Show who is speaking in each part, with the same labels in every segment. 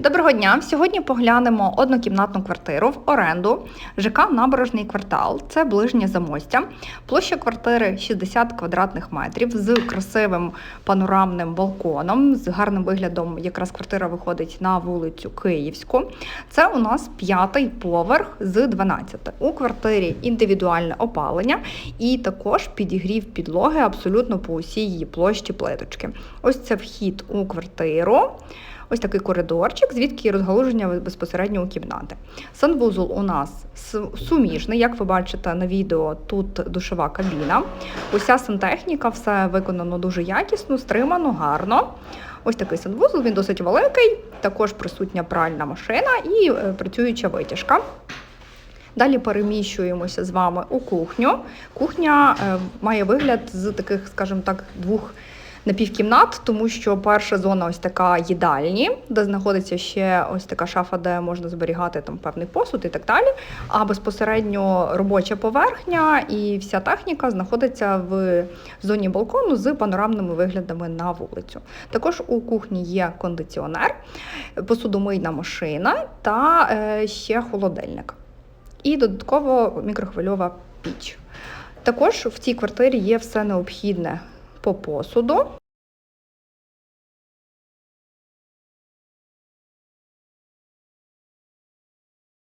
Speaker 1: Доброго дня! Сьогодні поглянемо однокімнатну квартиру в оренду ЖК Набережний квартал. Це ближнє замостя. Площа квартири 60 квадратних метрів з красивим панорамним балконом. З гарним виглядом якраз квартира виходить на вулицю Київську. Це у нас п'ятий поверх з 12. У квартирі індивідуальне опалення і також підігрів підлоги абсолютно по усій її площі плиточки. Ось це вхід у квартиру. Ось такий коридорчик, звідки розгалуження безпосередньо у кімнати. Санвузол у нас суміжний, як ви бачите на відео, тут душова кабіна. Уся сантехніка, все виконано дуже якісно, стримано, гарно. Ось такий санвузол, він досить великий, також присутня пральна машина і е, працююча витяжка. Далі переміщуємося з вами у кухню. Кухня е, має вигляд з таких, скажімо так, двох напівкімнат, тому що перша зона ось така їдальні, де знаходиться ще ось така шафа, де можна зберігати там певний посуд і так далі. А безпосередньо робоча поверхня і вся техніка знаходиться в зоні балкону з панорамними виглядами на вулицю. Також у кухні є кондиціонер, посудомийна машина та е, ще холодильник. І додатково мікрохвильова піч. Також в цій квартирі є все необхідне по посуду.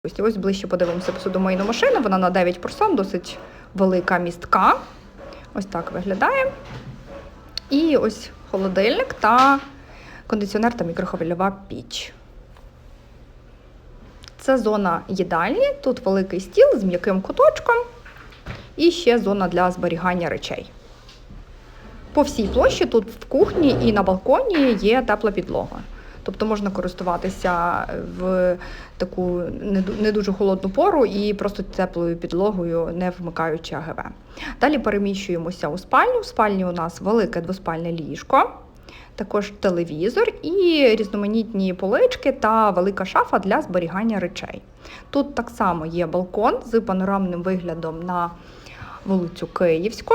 Speaker 1: Ось ось ближче подивимося посудомийну машину. Вона на 9 персон, досить велика містка. Ось так виглядає. І ось холодильник та кондиціонер та мікрохвильова піч. Це зона їдальні, тут великий стіл з м'яким куточком і ще зона для зберігання речей. По всій площі тут в кухні і на балконі є тепла підлога. Тобто можна користуватися в таку не дуже холодну пору і просто теплою підлогою, не вмикаючи АГВ. Далі переміщуємося у спальню. В спальні у нас велике двоспальне ліжко, також телевізор і різноманітні полички та велика шафа для зберігання речей. Тут так само є балкон з панорамним виглядом на вулицю Київську.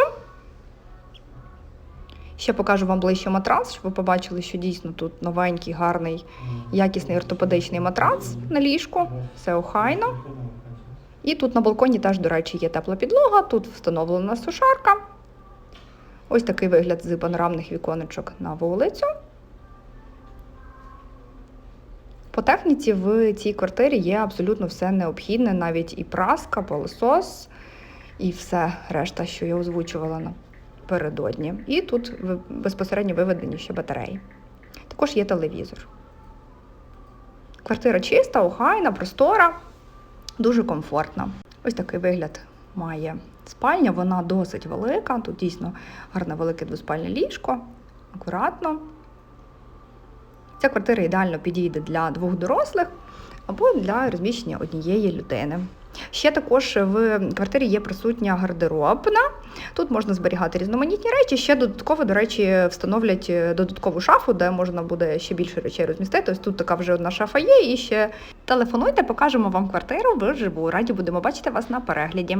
Speaker 1: Ще покажу вам ближче матрац, щоб ви побачили, що дійсно тут новенький, гарний, якісний ортопедичний матрац на ліжку. Все охайно. І тут на балконі теж, до речі, є тепла підлога, тут встановлена сушарка. Ось такий вигляд з панорамних віконечок на вулицю. По техніці в цій квартирі є абсолютно все необхідне, навіть і праска, пилосос, і все решта, що я озвучувала напередодні. І тут безпосередньо виведені ще батареї. Також є телевізор. Квартира чиста, охайна, простора, дуже комфортна. Ось такий вигляд має спальня, вона досить велика. Тут дійсно гарне велике двоспальне ліжко, акуратно. Ця квартира ідеально підійде для двох дорослих або для розміщення однієї людини. Ще також в квартирі є присутня гардеробна. Тут можна зберігати різноманітні речі. Ще додатково, до речі, встановлять е, додаткову шафу, де можна буде ще більше речей розмістити. Ось тут така вже одна шафа є. І ще телефонуйте, покажемо вам квартиру вживу. Раді будемо бачити вас на перегляді.